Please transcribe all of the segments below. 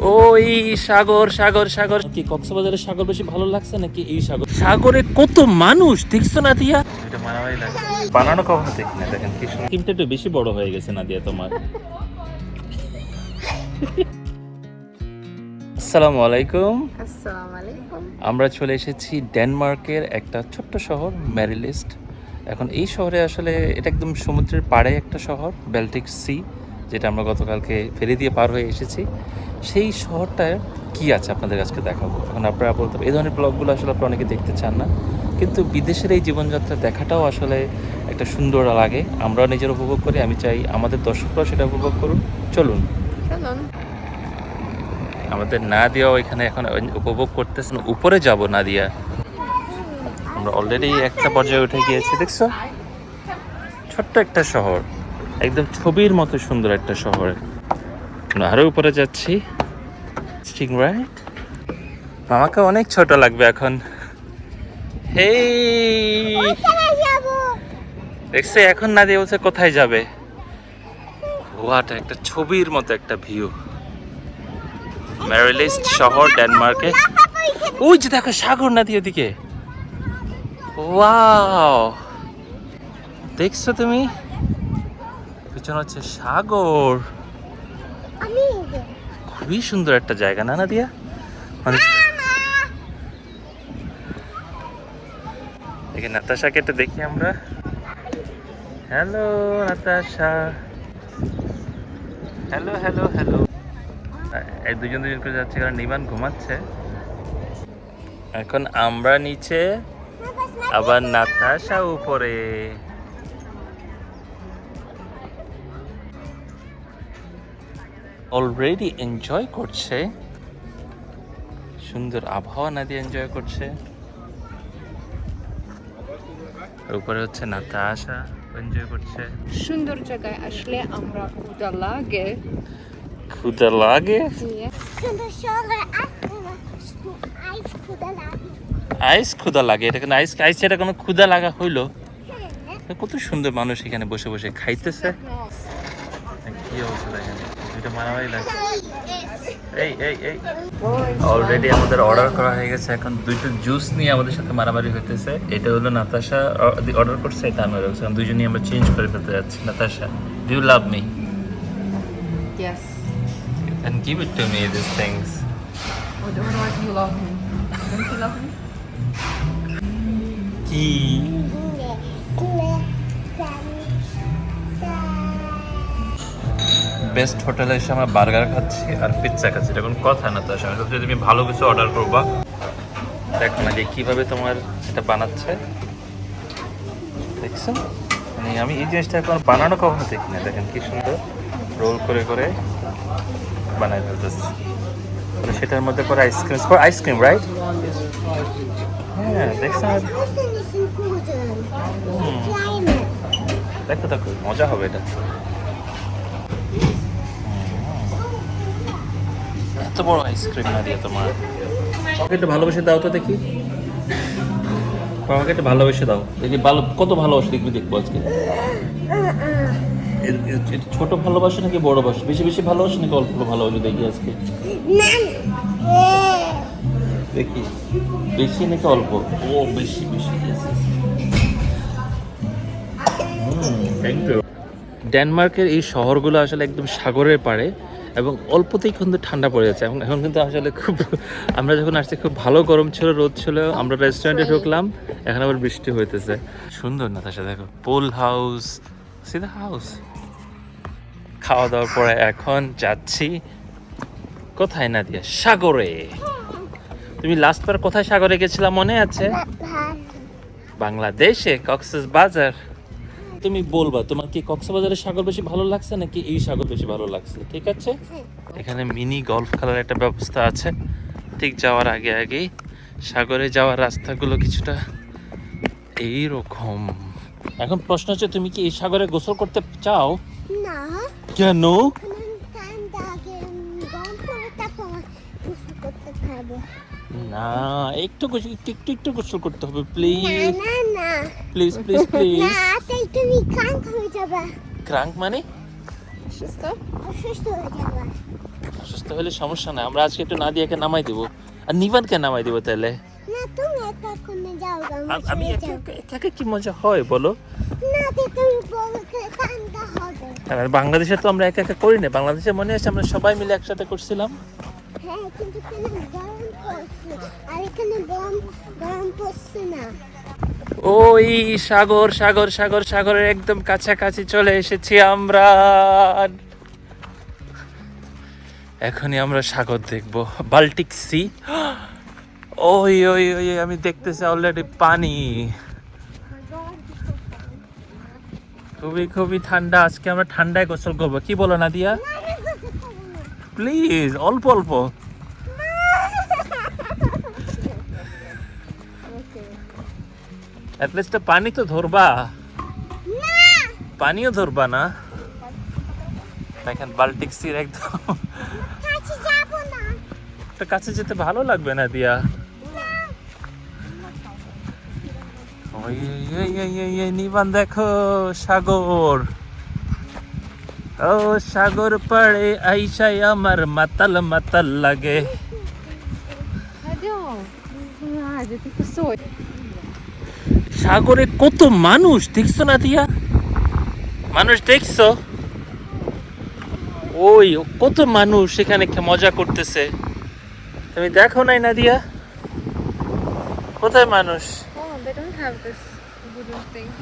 ওই সাগর সাগর সাগর। কি কক্সবাজারের সাগর বেশি ভালো লাগছে নাকি এই সাগর? সাগরে কত মানুষ দেখছ না দিয়া এটা মারামারি লাগে বানানো কখনো দেখি না দেখেন কি সুন্দর। একটু বেশি বড় হয়ে গেছে না দিয়া তোমার। আসসালামু আলাইকুম। আসসালামু আলাইকুম। আমরা চলে এসেছি ডেনমার্কের একটা ছোট্ট শহর ম্যারিলিস্ট এখন এই শহরে আসলে এটা একদম সমুদ্রের পাড়ে একটা শহর বেলটিক সি। যেটা আমরা গতকালকে ফেরি দিয়ে পার হয়ে এসেছি। সেই শহরটায় কি আছে আপনাদের আজকে দেখাবো? এখন আপনারা বলতে এই ধরনের ব্লগগুলো আসলে আপনারা অনেকে দেখতে চান না। কিন্তু বিদেশের এই জীবনযাত্রা দেখাটাও আসলে একটা সুন্দর লাগে। আমরাও নিজের উপভোগ করি আমি চাই আমাদের দর্শকরাও সেটা উপভোগ করুন চলুন। চলুন। আমাদের না দিয়াও এখানে এখন উপভোগ করতেছেন উপরে যাব না দিয়া আমরা অলরেডি একটা পর্যায়ে উঠে গিয়েছি দেখছ? ছোট্ট একটা শহর। একদম ছবির মতো সুন্দর একটা শহর। এখন আরও উপরে যাচ্ছি। স্টিং অনেক ছোট লাগবে এখন। হেই দেখছে, এখন না দিয়ে বলছে কোথায় যাবে? একটা ছবির মতো একটা ভিউ ম্যারিলিস্ট শহর ডেনমার্কে ওই যে দেখো, সাগর নদী ওদিকে। ওয়াও দেখছ তুমি? পিছনে হচ্ছে সাগর। খুবই সুন্দর একটা জায়গা না নাদিয়া? মানে দেখি নাতাশাকে একটু দেখি আমরা। Hello Natasha. Hello hello hello. এই দুজন দুজন করে যাচ্ছে কারণ নিবান ঘুমাচ্ছে। এখন আমরা নিচে আবার নাতাশা উপরে। অলরেডি এনজয় করছে সুন্দর আবহাওয়া নদী এনজয় করছে। উপরে হচ্ছে নাতাশা এনজয় করছে। সুন্দর জায়গায় আসলে আমরা ক্ষুদা লাগে। ক্ষুদা লাগে? আইস ক্ষুদা লাগে। এটা কোনো আইস আইস এটা কোনো ক্ষুদা লাগা হইল? কত সুন্দর মানুষ এখানে বসে বসে খাইতেছে। কি অবস্থা দেখেন? এটা মারামারি লাগে এই এই এই। অলরেডি আমাদের অর্ডার করা হয়ে গেছে। এখন দুইটা জুস নিয়ে আমাদের সাথে মারামারি হইতেছে। এটা হলো নাতাশা অর্ডার করছে এটা আমি অর্ডার দুজনেই আমরা চেঞ্জ করে ফেলতে যাচ্ছি। Natasha do you love me Yes. What do you love me? Don't you love me? কি বেস্ট হোটেলে এসে আমরা বার্গার খাচ্ছি আর পিৎজা খাচ্ছি। এটা কোনো কথা না তার সঙ্গে যদি তুমি ভালো কিছু অর্ডার করবা। দেখো না যে কীভাবে তোমার এটা বানাচ্ছে। দেখছ? মানে আমি এই জিনিসটা এখন বানানো কখনো দেখি না দেখেন কি সুন্দর রোল করে করে ফেলতেছে। মানে সেটার মধ্যে করে আইসক্রিম আইসক্রিম রাইট হ্যাঁ দেখছ? দেখো দেখো, মজা হবে এটা। এত বড় আইসক্রিম না দিয়ে তোমার? আমাকে একটু ভালোবেসে দাও তো দেখি। আমাকে একটু ভালোবেসে দাও। দেখি ভালো কত ভালোবাসে দেখবি দেখব আজকে। ছোট ভালোবাসে নাকি বড় বাসে বেশি বেশি ভালোবাসে নাকি অল্প অল্প ভালোবাসে দেখি আজকে? দেখি। বেশি নাকি অল্প? ও বেশি বেশি ডেনমার্কের এই শহরগুলো আসলে একদম সাগরের পাড়ে। এবং অল্পতেই কিন্তু ঠান্ডা পড়ে যাচ্ছে। এখন এখন কিন্তু আসলে খুব আমরা যখন আসছি খুব ভালো গরম ছিল রোদ ছিল আমরা রেস্টুরেন্টে ঢুকলাম এখন আবার বৃষ্টি হইতেছে। সুন্দর না তার সাথে দেখো pool house see the house খাওয়া দাওয়ার পরে এখন যাচ্ছি কোথায় না দিয়ে সাগরে। তুমি লাস্ট বার কোথায় সাগরে গেছিলাম মনে আছে? বাংলাদেশে কক্সেস বাজার। তুমি বলবা তোমার কি কক্সবাজারের সাগর বেশি ভালো লাগছে নাকি এই সাগর বেশি ভালো লাগছে? ঠিক আছে? এখানে মিনি গলফ খেলার একটা ব্যবস্থা আছে। ঠিক যাওয়ার আগে আগেই সাগরে যাওয়ার রাস্তাগুলো কিছুটা এই রকম এখন প্রশ্ন হচ্ছে তুমি কি এই সাগরে গোসল করতে চাও? না। কেন? আগে গরম করে তারপর গোসল করতে পারব। না একটু একটু একটু একটু গোসল করতে হবে প্লিজ না না। প্লিজ প্লিজ প্লিজ তুমি ক্রাঙ্ক হয়ে যাবে। ক্রাঙ্ক মানে? অসুস্থ? হয়ে যাবে। অসুস্থ হলে সমস্যা নাই আমরা আজকে একটু নাদিয়াকে নামাই দিব। আর নিবানকে নামাই দিব তাহলে। না তুমি একা কোনে যাও আমি একা একা- কি মজা হয় বলো? না তুমি বলো ঠান্ডা হবে। আর বাংলাদেশে তো আমরা একা একা করি না বাংলাদেশে মনে আছে আমরা সবাই মিলে একসাথে করছিলাম। হ্যাঁ কিন্তু আর এখানে গরম গরম পড়ছে না ওই সাগর সাগর সাগর সাগরের একদম কাছাকাছি চলে এসেছি আমরা। এখনই আমরা সাগর দেখব বাল্টিক সি। ওই ওই ওই আমি দেখতেছি অলরেডি পানি। খুবই খুবই ঠান্ডা আজকে আমরা ঠান্ডায় গোসল করব। কি বলো না। প্লিজ অল্প অল্প। অ্যাটলিস্ট পানি তো ধরবা। পানিও ধরবা না। দেখেন, বাল্টিক সির একদম। কাছে যেতে ভালো লাগবে না, দিয়া? নিবান দেখো, সাগর। ও, সাগর পড়ে আইসাই আমার মাতাল মাতাল লাগে। সাগরে কত মানুষ দেখছ না দিয়া? মানুষ দেখছ? ওই কত মানুষ সেখানে খে- মজা করতেছে। তুমি দেখো নাই না দিয়া? কোথায় মানুষ? Oh.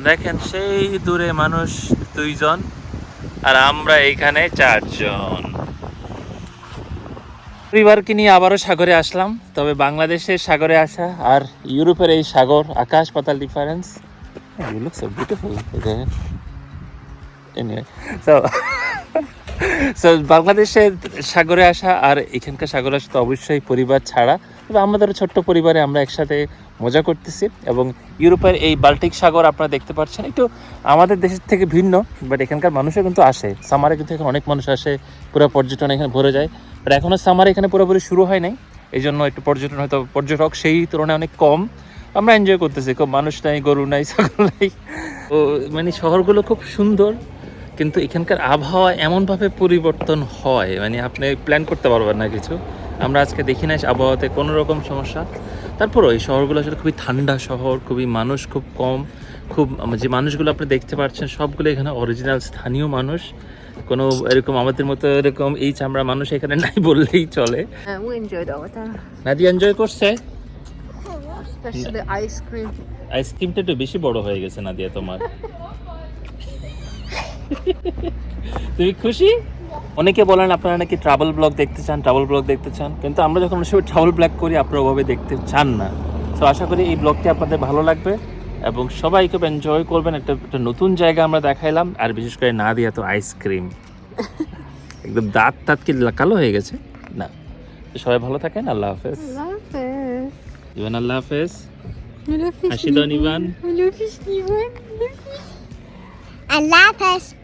দেখেন সেই দূরে মানুষ দুইজন আর আমরা এখানে চারজন। পরিবারকে নিয়ে আবারও সাগরে আসলাম, তবে বাংলাদেশের সাগরে আসা আর ইউরোপের এই সাগর, আকাশ পাতাল ডিফারেন্স সো বাংলাদেশের সাগরে আসা আর এখানকার সাগরে আসা তো অবশ্যই পরিবার ছাড়া, তবে আমাদের ছোট্ট পরিবারে আমরা একসাথে মজা করতেছি এবং ইউরোপের এই বাল্টিক সাগর আপনারা দেখতে পাচ্ছেন, একটু আমাদের দেশের থেকে ভিন্ন বাট এখানকার মানুষও কিন্তু আসে। সামারে কিন্তু এখানে অনেক মানুষ আসে, পুরো পর্যটন এখানে ভরে যায়। বাট এখনও সামার এখানে পুরোপুরি শুরু হয় নাই। এই জন্য একটু পর্যটন হয়তো পর্যটক সেই তুলনায় অনেক কম। আমরা এনজয় করতেছি, খুব মানুষ নাই, গরু নাই, ছাগল নাই। ও মানে শহরগুলো খুব সুন্দর, কিন্তু এখানকার আবহাওয়া এমনভাবে পরিবর্তন হয় মানে আপনি প্ল্যান করতে পারবেন না কিছু। আমরা আজকে দেখি না আবহাওয়াতে কোনো রকম সমস্যা। তারপরও এই শহরগুলো আসলে খুবই ঠান্ডা শহর, খুবই মানুষ খুব কম। খুব, যে মানুষগুলো আপনি দেখতে পাচ্ছেন, সবগুলো এখানে অরিজিনাল স্থানীয় মানুষ। কোনো এরকম আমাদের মতো এরকম এই চামড়া মানুষ এখানে নাই বললেই চলে। Uh, we enjoyed our time. নাদি এনজয় করছে? Especially আইসক্রিমটা একটু বেশি বড় হয়ে গেছে নাদিয়া তোমার। তুমি খুশি? অনেকে বলেন আপনারা নাকি ট্রাভেল ব্লগ দেখতে চান ট্রাভেল ব্লগ দেখতে চান কিন্তু আমরা যখন সবাই ট্রাভেল ব্লগ করি আপনারা ওভাবে দেখতে চান না। তো আশা করি এই ব্লগটি আপনাদের ভালো লাগবে। এবং সবাই খুব এনজয় করবেন। একটা একটা নতুন জায়গা আমরা দেখাইলাম আর বিশেষ করে না দিয়া তো আইসক্রিম একদম দাঁত তাঁত কি কালো হয়ে গেছে? না। সবাই ভালো থাকেন আল্লাহ হাফেজ। ইভান আল্লাহ হাফেজ। দাও ইভান। আল্লাহ হাফেজ।